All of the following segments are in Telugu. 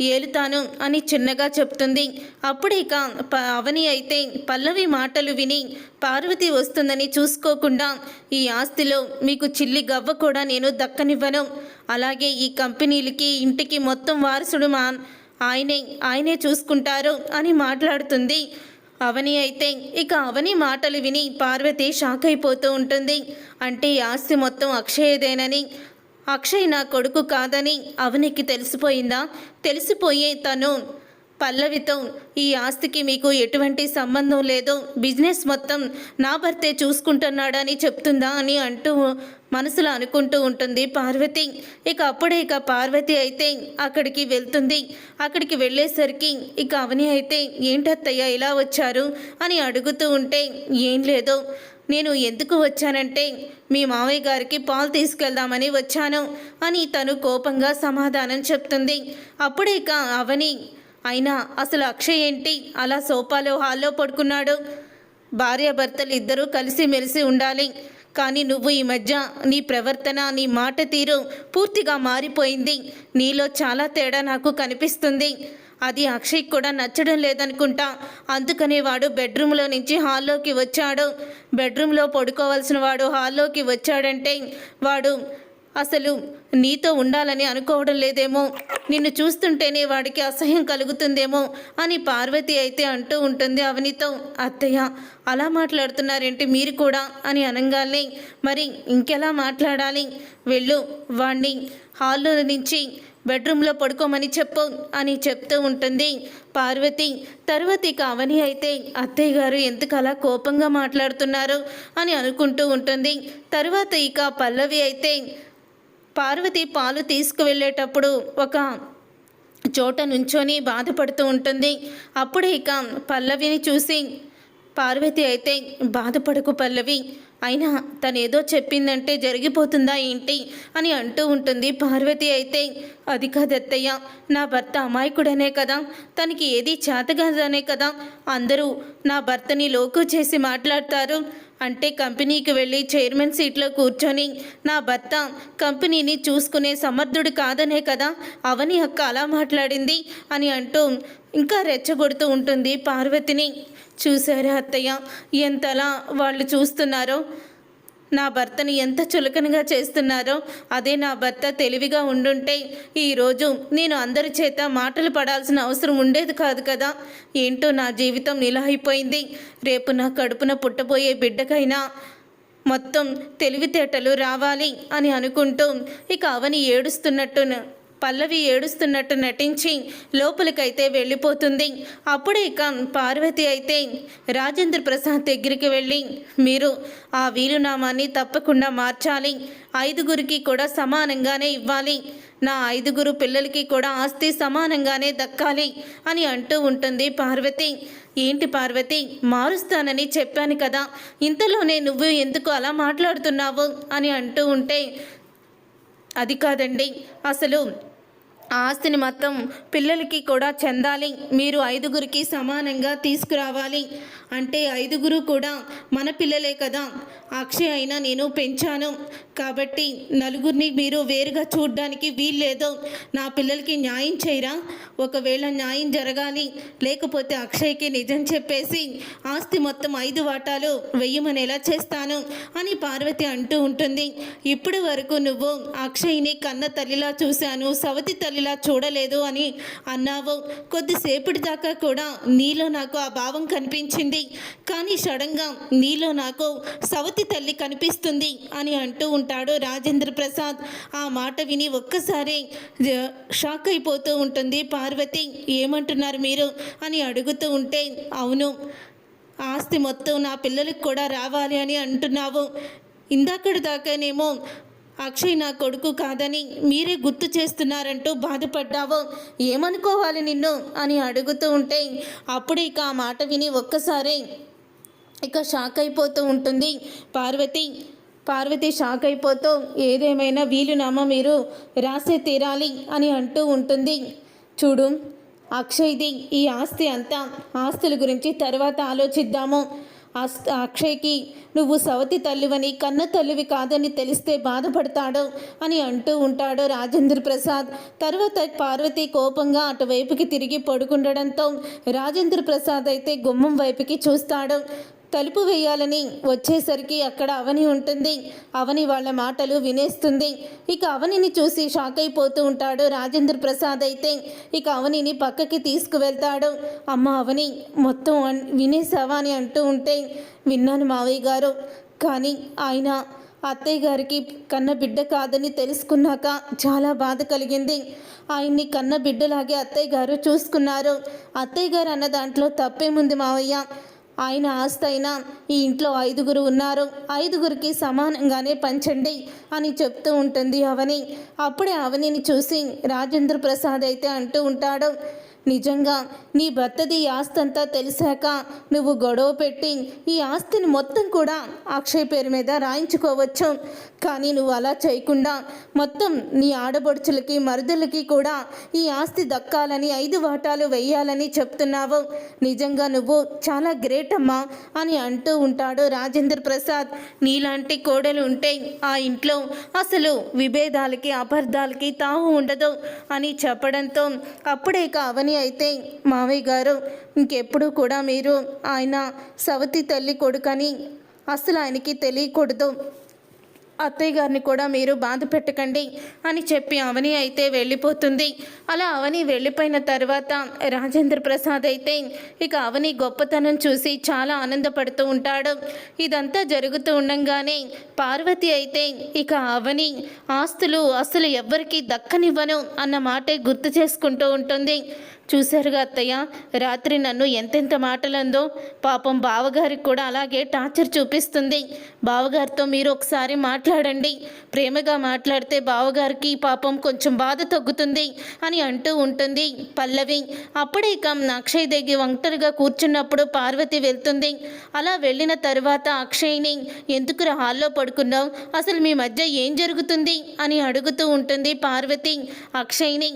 ఏలుతాను అని చిన్నగా చెప్తుంది. అప్పుడేక ప అవని అయితే పల్లవి మాటలు విని పార్వతి వస్తుందని చూసుకోకుండా ఈ ఆస్తిలో మీకు చిల్లి గవ్వ కూడా నేను దక్కనివ్వను. అలాగే ఈ కంపెనీలకి ఇంటికి మొత్తం వారసుడు మా ఆయనే ఆయనే చూసుకుంటారు అని మాట్లాడుతుంది. అవని అయితే ఇక అవని మాటలు విని పార్వతి షాక్ అయిపోతూ ఉంటుంది. అంటే ఈ ఆస్తి మొత్తం అక్షయదేనని అక్షయ్ నా కొడుకు కాదని అవనికి తెలిసిపోయిందా? తెలిసిపోయే తను పల్లవితో ఈ ఆస్తికి మీకు ఎటువంటి సంబంధం లేదు. బిజినెస్ మొత్తం నా భర్తే చూసుకుంటున్నాడని చెప్తుందా అని అంటూ మనసులో అనుకుంటూ ఉంటుంది పార్వతి. ఇక అప్పుడే ఇక పార్వతి అయితే అక్కడికి వెళ్తుంది. అక్కడికి వెళ్ళేసరికి ఇక అవని అయితే ఏంటత్తయ్య ఇలా వచ్చారు? అని అడుగుతూ ఉంటే ఏం లేదు. నేను ఎందుకు వచ్చానంటే మీ మావయ్య గారికి పాలు తీసుకెళ్దామని వచ్చాను అని తను కోపంగా సమాధానం చెప్తుంది. అప్పుడే ఇక అవని అయినా అసలు అక్షయ్ ఏంటి? అలా సోఫాలో హాల్లో పడుకున్నాడు. భార్యాభర్తలు ఇద్దరూ కలిసిమెలిసి ఉండాలి. కానీ నువ్వు ఈ మధ్య నీ ప్రవర్తన నీ మాట తీరు పూర్తిగా మారిపోయింది. నీలో చాలా తేడా నాకు కనిపిస్తుంది. అది అక్షయ్ కూడా నచ్చడం లేదనుకుంటా. అందుకనే వాడు బెడ్రూమ్లో నుంచి హాల్లోకి వచ్చాడు. బెడ్రూమ్లో పడుకోవాల్సిన వాడు హాల్లోకి వచ్చాడంటే వాడు అసలు నీతో ఉండాలని అనుకోవడం లేదేమో. నిన్ను చూస్తుంటేనే వాడికి అసహ్యం కలుగుతుందేమో అని పార్వతి అయితే అంటూ ఉంటుంది అవనితో. అత్తయ్య అలా మాట్లాడుతున్నారేంటి మీరు కూడా? అని అనగానే మరి ఇంకెలా మాట్లాడాలి? వెళ్ళు వాణ్ణి హాల్లో నుంచి బెడ్రూమ్లో పడుకోమని చెప్పు అని చెప్తూ ఉంటుంది. పార్వతి తర్వాత ఇక అవని అయితే అత్తయ్య గారు ఎందుకు అలా కోపంగా మాట్లాడుతున్నారు? అని అనుకుంటూ ఉంటుంది. తర్వాత ఇక పల్లవి అయితే పార్వతి పాలు తీసుకువెళ్ళేటప్పుడు ఒక చోట నుంచొని బాధపడుతూ ఉంటుంది. అప్పుడు ఇక పల్లవిని చూసి పార్వతి అయితే బాధపడకు పల్లవి అయినా తనేదో చెప్పిందంటే జరిగిపోతుందా ఏంటి అని అంటూ ఉంటుంది. పార్వతి అయితే అది కాదత్తయ్య నా భర్త అమాయకుడనే కదా తనకి ఏది చేతగాదనే కదా అందరూ నా భర్తని లోకు చేసి మాట్లాడతారు. అంటే కంపెనీకి వెళ్ళి చైర్మన్ సీట్లో కూర్చొని నా భర్త కంపెనీని చూసుకునే సమర్థుడు కాదనే కదా అవని అక్క అలా మాట్లాడింది అని అంటూ ఇంకా రెచ్చగొడుతూ ఉంటుంది పార్వతిని. చూశారా అత్తయ్య ఎంతలా వాళ్ళు చూస్తున్నారో నా భర్తను ఎంత చులకనగా చేస్తున్నారో అదే నా భర్త తెలివిగా ఉండుంటే ఈరోజు నేను అందరి చేత మాటలు పడాల్సిన అవసరం ఉండేది కాదు కదా. ఏంటో నా జీవితం ఇలా అయిపోయింది. రేపు నా కడుపున పుట్టబోయే బిడ్డకైనా మొత్తం తెలివితేటలు రావాలి అని అనుకుంటూ ఇక అవని ఏడుస్తున్నట్టు పల్లవి ఏడుస్తున్నట్టు నటించి లోపలికైతే వెళ్ళిపోతుంది. అప్పుడే ఇక పార్వతి అయితే రాజేంద్ర ప్రసాద్ దగ్గరికి వెళ్ళి మీరు ఆ వీలునామాన్ని తప్పకుండా మార్చాలి. ఐదుగురికి కూడా సమానంగానే ఇవ్వాలి. నా ఐదుగురు పిల్లలకి కూడా ఆస్తి సమానంగానే దక్కాలి అని అంటూ ఉంటుంది పార్వతి. ఏంటి పార్వతి మారుస్తానని చెప్పాను కదా. ఇంతలోనే నువ్వు ఎందుకు అలా మాట్లాడుతున్నావు? అని అంటూ ఉంటే అది కాదండి. అసలు ఆస్తిని మొత్తం పిల్లలకి కూడా చెందాలి. మీరు ఐదుగురికి సమానంగా తీసుకురావాలి. అంటే ఐదుగురు కూడా మన పిల్లలే కదా. అక్షయ్ అయినా నేను పెంచాను. కాబట్టి నలుగురిని మీరు వేరుగా చూడడానికి వీల్లేదు. నా పిల్లలకి న్యాయం చేయరా? ఒకవేళ న్యాయం జరగాలి. లేకపోతే అక్షయ్కి నిజం చెప్పేసి ఆస్తి మొత్తం ఐదు వాటాలు వెయ్యమనేలా చేస్తాను అని పార్వతి అంటూ ఉంటుంది. ఇప్పటి వరకు నువ్వు అక్షయ్ని కన్న తల్లిలా చూశాను. సవతి తల్లి ఇలా చూడలేదు అని అన్నావు. కొద్దిసేపటి దాకా కూడా నీలో నాకు ఆ భావం కనిపించింది. కానీ సడన్గా నీలో నాకు సవతి తల్లి కనిపిస్తుంది అని అంటూ ఉంటాడు రాజేంద్ర ప్రసాద్. ఆ మాట విని ఒక్కసారి షాక్ అయిపోతూ ఉంటుంది పార్వతి. ఏమంటున్నారు మీరు? అని అడుగుతూ ఉంటే అవును ఆస్తి మొత్తం నా పిల్లలకు కూడా రావాలి అని అంటున్నావు. ఇందాకటి దాకానేమో అక్షయ్ నా కొడుకు కాదని మీరే గుర్తు చేస్తున్నారంటూ బాధపడ్డావు. ఏమనుకోవాలి నిన్ను? అని అడుగుతూ ఉంటే అప్పుడు ఇక ఆ మాట విని ఒక్కసారి ఇక షాక్ అయిపోతూ ఉంటుంది. పార్వతి పార్వతి షాక్ అయిపోతూ ఏదేమైనా వీలునామా మీరు? రాసే తీరాలి అని అంటూ ఉంటుంది. చూడు అక్షయ్ది ఈ ఆస్తి అంతా ఆస్తుల గురించి తర్వాత ఆలోచిద్దాము. అక్షయ్కి నువ్వు సవతి తల్లివని కన్న తల్లివి కాదని తెలిస్తే బాధపడతాడు అని అంటూ ఉంటాడు రాజేంద్ర ప్రసాద్. తర్వాత పార్వతి కోపంగా అటువైపుకి తిరిగి పడుకుండడంతో రాజేంద్ర ప్రసాద్ అయితే గుమ్మం వైపుకి చూస్తాడు. తలుపు వేయాలని వచ్చేసరికి అక్కడ అవని ఉంటుంది. అవని వాళ్ళ మాటలు వినేస్తుంది. ఇక అవనిని చూసి షాక్ అయిపోతూ ఉంటాడు రాజేంద్ర ప్రసాద్ అయితే. ఇక అవనిని పక్కకి తీసుకువెళ్తాడు. అమ్మ అవని మొత్తం అన్- వినేసావా అని అంటూ ఉంటే విన్నాను మావయ్య గారు. కానీ ఆయన అత్తయ్య గారికి కన్న బిడ్డ కాదని తెలుసుకున్నాక చాలా బాధ కలిగింది. ఆయన్ని కన్న బిడ్డలాగే అత్తయ్య గారు చూసుకున్నారు. అత్తయ్య గారు అన్న దాంట్లో తప్పేముంది మావయ్య? ఆయన ఆస్తైనా ఈ ఇంట్లో ఐదుగురు ఉన్నారు. ఐదుగురికి సమానంగానే పంచండి అని చెప్తూ ఉంటుంది అవని. అప్పుడే అవనిని చూసి రాజేంద్ర ప్రసాద్ అయితే అంటూ ఉంటాడు నిజంగా నీ భర్తది ఈ ఆస్తి అంతా తెలిసాక నువ్వు గొడవ పెట్టి ఈ ఆస్తిని మొత్తం కూడా అక్షయ్ పేరు మీద రాయించుకోవచ్చు. కానీ నువ్వు అలా చేయకుండా మొత్తం నీ ఆడబడుచులకి మరుదులకి కూడా ఈ ఆస్తి దక్కాలని ఐదు వాటాలు వేయాలని చెప్తున్నావు. నిజంగా నువ్వు చాలా గ్రేట్ అమ్మా అని అంటూ ఉంటాడు రాజేంద్ర ప్రసాద్. నీలాంటి కోడలు ఉంటే ఆ ఇంట్లో అసలు విభేదాలకి అపార్థాలకి తావు ఉండదు అని చెప్పడంతో అప్పుడే కావని అయితే మావయ్య గారు ఇంకెప్పుడు కూడా మీరు ఆయన సవతి తల్లి కొడుకని అసలు ఆయనకి తెలియకూడదు. అత్తయ్య గారిని కూడా మీరు బాధ పెట్టకండి అని చెప్పి అవని అయితే వెళ్ళిపోతుంది. అలా అవని వెళ్ళిపోయిన తర్వాత రాజేంద్ర ప్రసాద్ అయితే ఇక అవని గొప్పతనం చూసి చాలా ఆనందపడుతూ ఉంటాడు. ఇదంతా జరుగుతూ ఉండంగానే పార్వతి అయితే ఇక అవని ఆస్తులు అసలు ఎవ్వరికీ దక్కనివ్వను అన్న మాటే గుర్తు చేసుకుంటూ ఉంటుంది. చూశారుగా అత్తయ్య. రాత్రి నన్ను ఎంతెంత మాటలందో పాపం బావగారికి కూడా అలాగే టార్చర్ చూపిస్తుంది. బావగారితో మీరు ఒకసారి మాట్లాడండి. ప్రేమగా మాట్లాడితే బావగారికి పాపం కొంచెం బాధ తగ్గుతుంది అని అంటూ ఉంటుంది పల్లవి. అప్పుడే ఇక అక్షయ్ దగ్గి ఒంటరిగా కూర్చున్నప్పుడు పార్వతి వెళ్తుంది. అలా వెళ్ళిన తర్వాత అక్షయ్ని ఎందుకు హాల్లో పడుకున్నావు? అసలు మీ మధ్య ఏం జరుగుతుంది? అని అడుగుతూ ఉంటుంది పార్వతి. అక్షయ్ని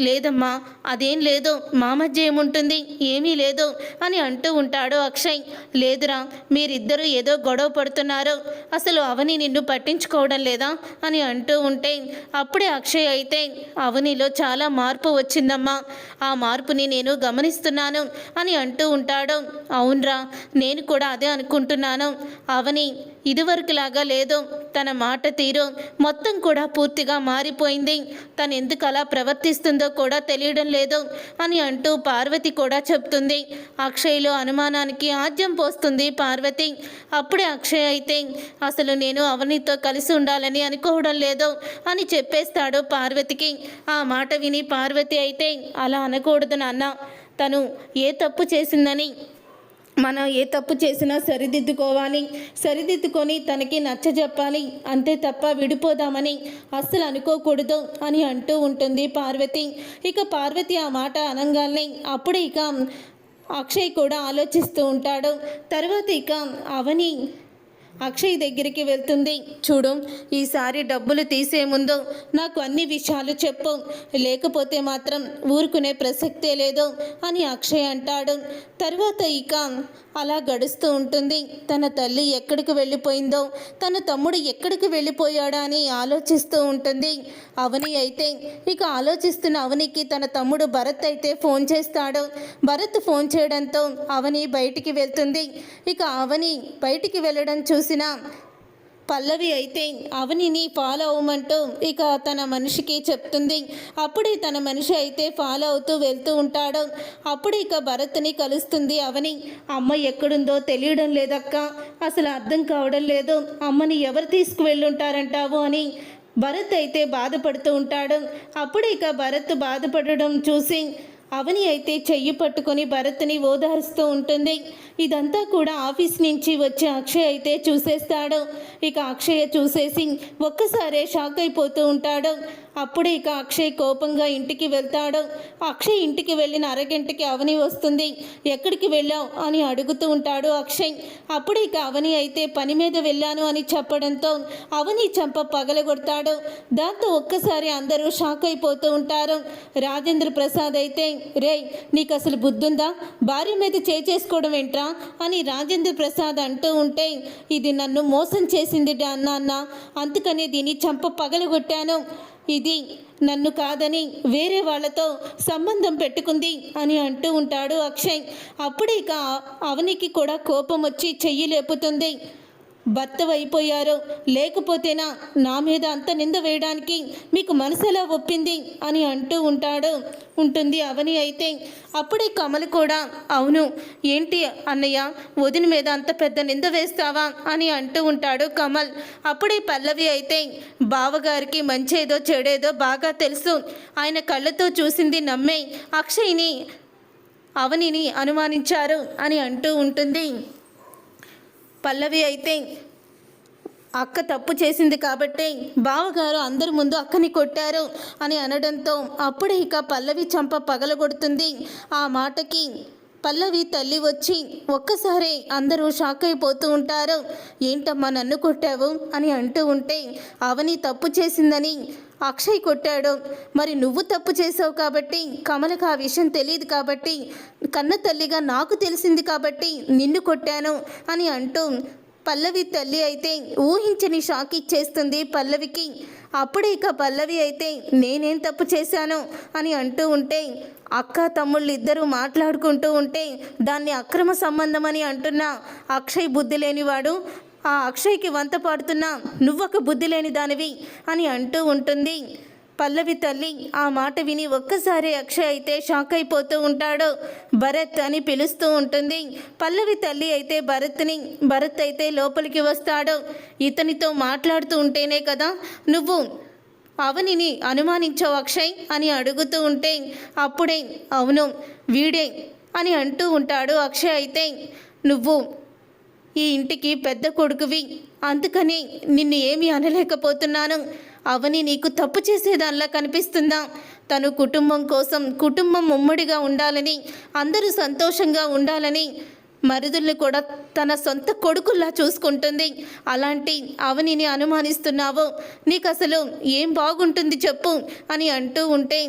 లేదమ్మా అదేం లేదు మా మధ్య ఏముంటుంది? ఏమీ లేదు అని అంటూ ఉంటాడు అక్షయ్. లేదురా మీరిద్దరూ ఏదో గొడవ పడుతున్నారు. అసలు అవని నిన్ను పట్టించుకోవడం లేదా? అని అంటూ ఉంటే అప్పుడే అక్షయ్ అయితే అవనిలో చాలా మార్పు వచ్చిందమ్మా. ఆ మార్పుని నేను గమనిస్తున్నాను అని అంటూ ఉంటాడు. అవునరా నేను కూడా అదే అనుకుంటున్నాను. అవని ఇదివరకులాగా లేదు తన మాట తీరు మొత్తం కూడా పూర్తిగా మారిపోయింది. తను ఎందుకు అలా ప్రవర్తిస్తుందో కూడా తెలియడం లేదు అని అంటూ పార్వతి కూడా చెప్తుంది. అక్షయ్లో అనుమానానికి ఆద్యం పోస్తుంది పార్వతి. అప్పుడే అక్షయ్ అయితే అసలు నేను అవనితో కలిసి ఉండాలని అనుకోవడం లేదు అని చెప్పేస్తాడు పార్వతికి. ఆ మాట విని పార్వతి అయితే అలా అనకూడదు నాన్న. తను ఏ తప్పు చేసిందని మనం ఏ తప్పు చేసినా సరిదిద్దుకోవాలి సరిదిద్దుకొని తనకి నచ్చజెప్పాలి అంతే తప్ప విడిపోదామని అస్సలు అనుకోకూడదు అని అంటూ ఉంటుంది పార్వతి. ఇక పార్వతి ఆ మాట అనగానే అప్పుడే ఇక అక్షయ్ కూడా ఆలోచిస్తూ ఉంటాడు. తర్వాత ఇక అవని అక్షయ్ దగ్గరికి వెళ్తుంది. చూడు ఈసారి డబ్బులు తీసే ముందు నాకు అన్ని విషయాలు చెప్పు. లేకపోతే మాత్రం ఊరుకునే ప్రసక్తే లేదు అని అక్షయ్ అంటాడు. తర్వాత ఇక అలా గడుస్తూ ఉంటుంది. తన తల్లి ఎక్కడికి వెళ్ళిపోయిందో తన తమ్ముడు ఎక్కడికి వెళ్ళిపోయాడా అని ఆలోచిస్తూ ఉంటుంది. అవని అయితే ఇక ఆలోచిస్తున్న అవనికి తన తమ్ముడు భరత్ అయితే ఫోన్ చేస్తాడు. భరత్ ఫోన్ చేయడంతో అవని బయటికి వెళ్తుంది. ఇక అవని బయటికి వెళ్ళడం చూసిన పల్లవి అయితే అవనిని ఫాలో అవ్వమంటూ ఇక తన మనిషికి చెప్తుంది. అప్పుడే తన మనిషి అయితే ఫాలో అవుతూ వెళ్తూ ఉంటాడు. అప్పుడు ఇక భరత్ని కలుస్తుంది అవని. అమ్మ ఎక్కడుందో తెలియడం లేదక్క. అసలు అర్థం కావడం లేదు. అమ్మని ఎవరు తీసుకువెళ్ళుంటారంటావు అని భరత్ అయితే బాధపడుతూ ఉంటాడు. అప్పుడు ఇక భరత్ బాధపడడం చూసి అవని అయితే చెయ్యి పట్టుకొని భరత్ని ఓదారుస్తూ ఉంటుంది. ఇదంతా కూడా ఆఫీస్ నుంచి వచ్చే అక్షయ్ అయితే చూసేస్తాడు. ఇక అక్షయ్ చూసేసి ఒక్కసారే షాక్ అయిపోతూ ఉంటాడు. అప్పుడు ఇక అక్షయ్ కోపంగా ఇంటికి వెళ్తాడు. అక్షయ్ ఇంటికి వెళ్ళిన అరగంటకి అవని వస్తుంది. ఎక్కడికి వెళ్ళావు? అని అడుగుతూ ఉంటాడు అక్షయ్. అప్పుడు ఇక అవని అయితే పని మీద వెళ్ళాను అని చెప్పడంతో అవని చంప పగలగొడతాడు. దాంతో ఒక్కసారి అందరూ షాక్ అయిపోతూ ఉంటారు. రాజేంద్ర ప్రసాద్ అయితే రే నీకు అసలు బుద్ధుందా? భార్య మీద చేసుకోవడం ఏంట్రా? అని రాజేంద్ర ప్రసాద్ అంటూ ఉంటే ఇది నన్ను మోసం చేసింది డా- నాన్న. అందుకనే దీన్ని చంప పగలగొట్టాను. ఇది నన్ను కాదని వేరే వాళ్ళతో సంబంధం పెట్టుకుంది అని అంటూ ఉంటాడు అక్షయ్. అప్పుడే ఇక అవనికి కూడా కోపం వచ్చి చెయ్యి లేపుతుంది. భర్త లేకపోతేనా నా మీద అంత నింద వేయడానికి మీకు మనసులా ఒప్పింది? అని అంటూ ఉంటాడు. ఉంటుంది అవని అయితే. అప్పుడే కమలు కూడా అవును ఏంటి అన్నయ్య వదిన మీద అంత పెద్ద నింద వేస్తావా? అని అంటూ ఉంటాడు కమల్. అప్పుడే పల్లవి అయితే బావగారికి మంచేదో చెడేదో బాగా తెలుసు. ఆయన కళ్ళతో చూసింది నమ్మే. అక్షయ్ని అవనిని అనుమానించారు అని అంటూ ఉంటుంది. పల్లవి అయితే అక్క తప్పు చేసింది కాబట్టి బావగారు అందరి ముందు అక్కని కొట్టారు అని అనడంతో అప్పుడే ఇక పల్లవి చంప పగలగొడుతుంది. ఆ మాటకి పల్లవి తల్లి వచ్చి ఒక్కసారి అందరూ షాక్ అయిపోతూ ఉంటారు. ఏంటమ్మా నన్ను కొట్టావు? అని అంటూ ఉంటే అవని తప్పు చేసిందని అక్షయ్ కొట్టాడు. మరి నువ్వు తప్పు చేసావు కాబట్టి కమలకు ఆ విషయం తెలియదు కాబట్టి కన్న తల్లిగా నాకు తెలిసింది కాబట్టి నిన్ను కొట్టాను అని అంటూ పల్లవి తల్లి అయితే ఊహించని షాక్ ఇచ్చేస్తుంది పల్లవికి. అప్పుడే ఇక పల్లవి అయితే నేనేం తప్పు చేశాను అని అంటూ ఉంటే అక్క తమ్ముళ్ళు ఇద్దరూ మాట్లాడుకుంటూ ఉంటే దాన్ని అక్రమ సంబంధం అని అంటున్నా అక్షయ్ బుద్ధి లేనివాడు ఆ అక్షయ్కి వంత పాడుతున్నా నువ్వొక బుద్ధి లేని దానివి అని అంటూ ఉంటుంది. పల్లవి తల్లి ఆ మాట విని ఒక్కసారి అక్షయ్ అయితే షాక్ అయిపోతూ ఉంటాడు. భరత్ అని పిలుస్తూ ఉంటుంది. పల్లవి తల్లి అయితే భరత్ని భరత్ అయితే లోపలికి వస్తాడు. ఇతనితో మాట్లాడుతూ ఉంటేనే కదా నువ్వు అవనిని అనుమానించావు అక్షయ్ అని అడుగుతూ ఉంటే అప్పుడే అవును వీడే అని అంటూ ఉంటాడు అక్షయ్ అయితే. నువ్వు ఈ ఇంటికి పెద్ద కొడుకువి. అందుకని నిన్ను ఏమీ అనలేకపోతున్నాను. అవని నీకు తప్పు చేసేదానిలా కనిపిస్తుందా? తను కుటుంబం కోసం కుటుంబం ఉమ్మడిగా ఉండాలని అందరూ సంతోషంగా ఉండాలని మరుదుల్ని కూడా తన సొంత కొడుకుల్లా చూసుకుంటుంది. అలాంటి అవనిని అనుమానిస్తున్నావు. నీకు అసలు ఏం బాగుంటుంది చెప్పు అని అంటూ ఉంటే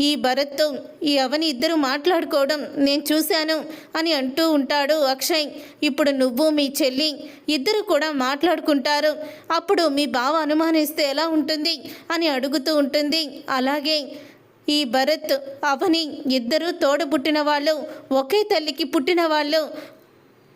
ఈ భరత్తో ఈ అవని ఇద్దరు మాట్లాడుకోవడం నేను చూశాను అని అంటూ ఉంటాడు అక్షయ్. ఇప్పుడు నువ్వు మీ చెల్లి ఇద్దరు కూడా మాట్లాడుకుంటారు. అప్పుడు మీ బావ అనుమానిస్తే ఎలా ఉంటుంది అని అడుగుతూ ఉంటుంది. అలాగే ఈ భరత్ అవని ఇద్దరు తోడబుట్టిన వాళ్ళు ఒకే తల్లికి పుట్టిన వాళ్ళు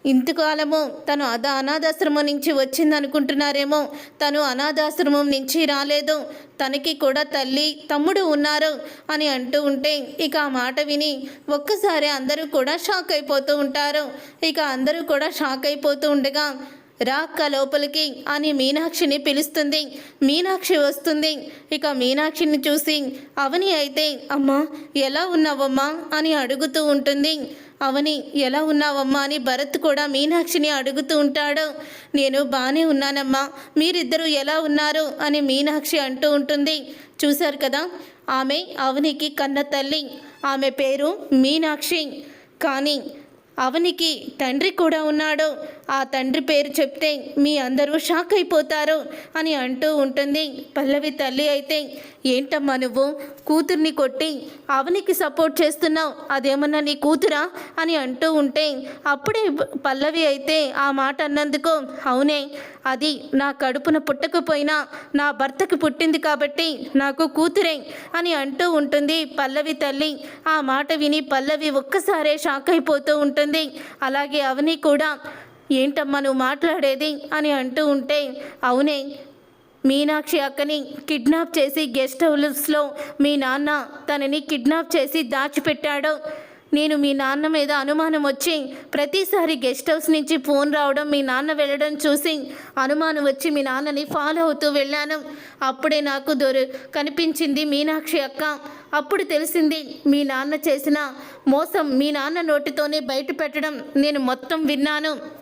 ఇంతకాలము తను అద అనాథాశ్రమం నుంచి వచ్చిందనుకుంటున్నారేమో. తను అనాథాశ్రమం నుంచి రాలేదు. తనకి కూడా తల్లి తమ్ముడు ఉన్నారు అని అంటూ ఉంటే ఇక ఆ మాట విని ఒక్కసారి అందరూ కూడా షాక్ అయిపోతూ ఉంటారు. ఇక అందరూ కూడా షాక్ అయిపోతూ ఉండగా రాక్క లోపలికి అని మీనాక్షిని పిలుస్తుంది. మీనాక్షి వస్తుంది. ఇక మీనాక్షిని చూసి అవని అయితే అమ్మా ఎలా ఉన్నావమ్మా? అని అడుగుతూ ఉంటుంది. అవని ఎలా ఉన్నావమ్మా? అని భరత్ కూడా మీనాక్షిని అడుగుతూ ఉంటాడు. నేను బాగానే ఉన్నానమ్మా. మీరిద్దరూ ఎలా ఉన్నారు? అని మీనాక్షి అంటూ ఉంటుంది. చూశారు కదా ఆమె అవనికి కన్న తల్లి. ఆమె పేరు మీనాక్షి. కానీ అవనికి తండ్రి కూడా ఉన్నాడు. ఆ తండ్రి పేరు చెప్తే మీ అందరూ షాక్ అయిపోతారు అని అంటూ ఉంటుంది. పల్లవి తల్లి అయితే ఏంటమ్మా నువ్వు? కూతుర్ని కొట్టి అవనికి సపోర్ట్ చేస్తున్నావు. అదేమన్నా నీ కూతురా? అని అంటూ ఉంటే అప్పుడే పల్లవి అయితే ఆ మాట అన్నందుకు అవునే అది నా కడుపున పుట్టకపోయినా నా భర్తకి పుట్టింది కాబట్టి నాకు కూతురే అని అంటూ ఉంటుంది పల్లవి తల్లి. ఆ మాట విని పల్లవి ఒక్కసారే షాక్ అయిపోతూ ఉంటుంది. అలాగే అవని కూడా ఏంటమ్మా నువ్వు మాట్లాడేది అని అంటూ ఉంటే అవునే మీనాక్షి అక్కని కిడ్నాప్ చేసి గెస్ట్ హౌస్లో మీ నాన్న తనని కిడ్నాప్ చేసి దాచిపెట్టాడు. నేను మీ నాన్న మీద అనుమానం వచ్చి ప్రతిసారి గెస్ట్ హౌస్ నుంచి ఫోన్ రావడం మీ నాన్న వెళ్ళడం చూసి అనుమానం వచ్చి మీ నాన్నని ఫాలో అవుతూ వెళ్ళాను. అప్పుడే నాకు దొరు కనిపించింది మీనాక్షి అక్క. అప్పుడు తెలిసింది మీ నాన్న చేసిన మోసం మీ నాన్న నోటితోనే బయట పెట్టడం నేను మొత్తం విన్నాను.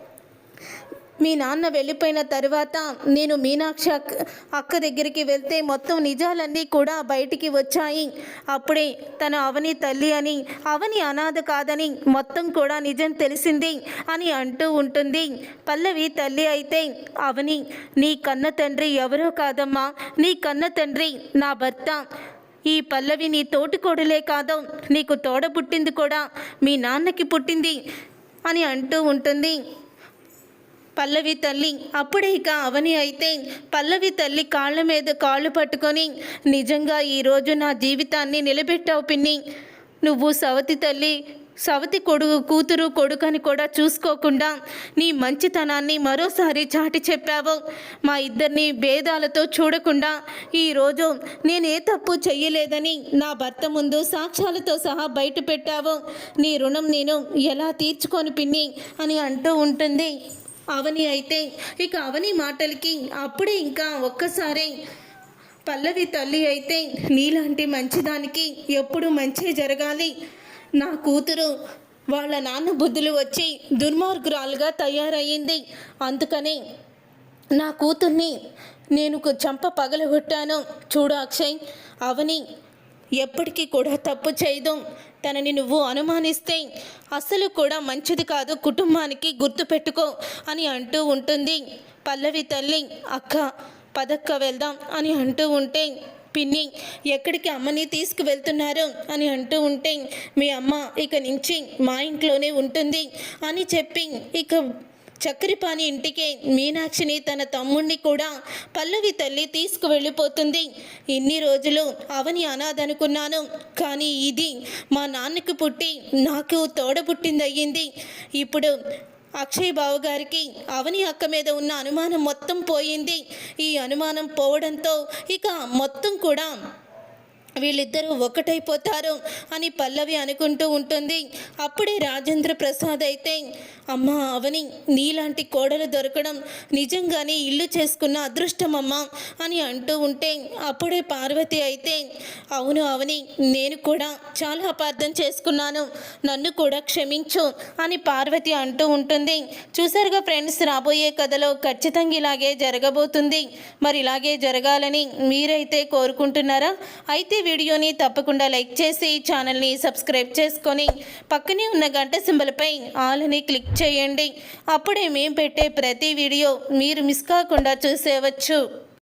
మీ నాన్న వెళ్ళిపోయిన తర్వాత నేను మీనాక్షి అక్క అక్క దగ్గరికి వెళ్తే మొత్తం నిజాలన్నీ కూడా బయటికి వచ్చాయి. అప్పుడే తన అవని తల్లి అని అవని అనాథ కాదని మొత్తం కూడా నిజం తెలిసింది అని అంటూ ఉంటుంది. పల్లవి తల్లి అయితే అవని నీ కన్న తండ్రి ఎవరో కాదమ్మా నీ కన్న తండ్రి నా భర్త. ఈ పల్లవి నీ తోటి కాదు నీకు తోడ పుట్టింది కూడా మీ నాన్నకి పుట్టింది అని అంటూ ఉంటుంది. పల్లవి తల్లి. అప్పుడే ఇక అవని అయితే పల్లవి తల్లి కాళ్ళ మీద కాళ్ళు పట్టుకొని నిజంగా ఈరోజు నా జీవితాన్ని నిలబెట్టావు పిన్ని. నువ్వు సవతి తల్లి సవతి కొడుకు కూతురు కొడుకని కూడా చూసుకోకుండా నీ మంచితనాన్ని మరోసారి చాటి చెప్పావు. మా ఇద్దరిని భేదాలతో చూడకుండా ఈరోజు నేనే తప్పు చెయ్యలేదని నా భర్త ముందు సాక్ష్యాలతో సహా బయట పెట్టావు నీ రుణం నేను ఎలా తీర్చుకొని పిన్ని? అని అంటూ ఉంటుంది. అవని అయితే ఇక అవని మాటలకి అప్పుడే ఇంకా ఒక్కసారి పల్లవి తల్లి అయితే నీలాంటి మంచిదానికి ఎప్పుడు మంచి జరగాలి. నా కూతురు వాళ్ళ నాన్న బుద్ధులు వచ్చి దుర్మార్గురాలుగా తయారయ్యింది. అందుకని నా కూతుర్ని నేను చంప పగలగొట్టాను. చూడు అక్షయ్ అవని ఎప్పటికీ కూడా తప్పు చేయదు. తనని నువ్వు అనుమానిస్తే అసలు కూడా మంచిది కాదు కుటుంబానికి గుర్తుపెట్టుకో అని అంటూ ఉంటుంది. పల్లవి తల్లి అక్క పదక్క వెళ్దాం అని అంటూ ఉంటే పిన్ని ఎక్కడికి అమ్మని తీసుకువెళ్తున్నారు? అని అంటూ ఉంటే మీ అమ్మ ఇక నుంచి మా ఇంట్లోనే ఉంటుంది అని చెప్పి ఇక చక్రిపాణి ఇంటికి మీనాక్షిని తన తమ్ముణ్ణి కూడా పల్లవి తల్లి తీసుకువెళ్ళిపోతుంది. ఇన్ని రోజులు అవని అనాథనుకున్నాను. కానీ ఇది మా నాన్నకి పుట్టి నాకు తోడబుట్టిందయ్యింది. ఇప్పుడు అక్షయ్ బావ గారికి అవని అక్క మీద ఉన్న అనుమానం మొత్తం పోయింది. ఈ అనుమానం పోవడంతో ఇక మొత్తం కూడా వీళ్ళిద్దరూ ఒకటైపోతారు అని పల్లవి అనుకుంటూ ఉంటుంది. అప్పుడే రాజేంద్ర ప్రసాద్ అయితే అమ్మ అవని నీలాంటి కోడలు దొరకడం నిజంగానే ఇల్లు చేసుకున్న అదృష్టం అమ్మ అని అంటూ ఉంటే అప్పుడే పార్వతి అయితే అవును అవని నేను కూడా చాలా అపార్థం చేసుకున్నాను. నన్ను కూడా క్షమించు అని పార్వతి అంటూ ఉంటుంది. చూసారుగా ఫ్రెండ్స్ రాబోయే కథలో ఖచ్చితంగా ఇలాగే జరగబోతుంది. మరి ఇలాగే జరగాలని మీరైతే కోరుకుంటున్నారా? అయితే వీడియోని తప్పకుండా లైక్ చేసి ఛానల్ని సబ్స్క్రైబ్ చేసుకొని పక్కనే ఉన్న గంట సింబల్పై ఆల్ని క్లిక్ చేయండి. అప్పుడే మేము పెట్టే ప్రతి వీడియో మీరు మిస్ కాకుండా చూసేవచ్చు.